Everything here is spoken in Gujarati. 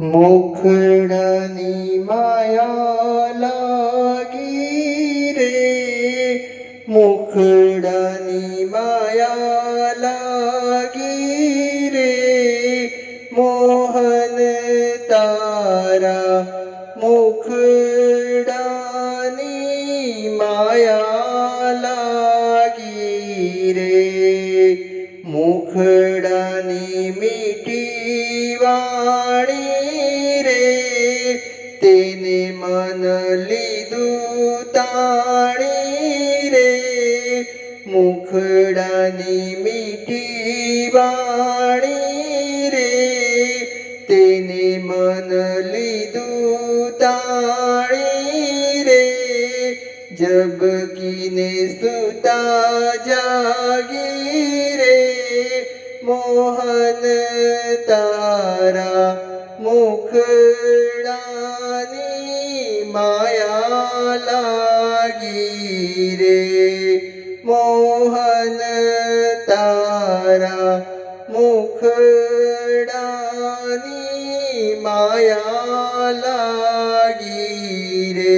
મુખડાની માયા લાગી રે. મુખડાની માયા લાગી રે. મોહન તારા મુખડાની માયા લાગી રે. મુખડાની મીઠી મન લીધું તાણી રે. મુખડાની મીઠી વાણી રે. તેને મન લીધું તાણી રે. જબકીને સુતા જાગી રે. મોહન તારા મુખડાની માયા લાગી રે મોહન તારા મુખડાની માયા લાગી રે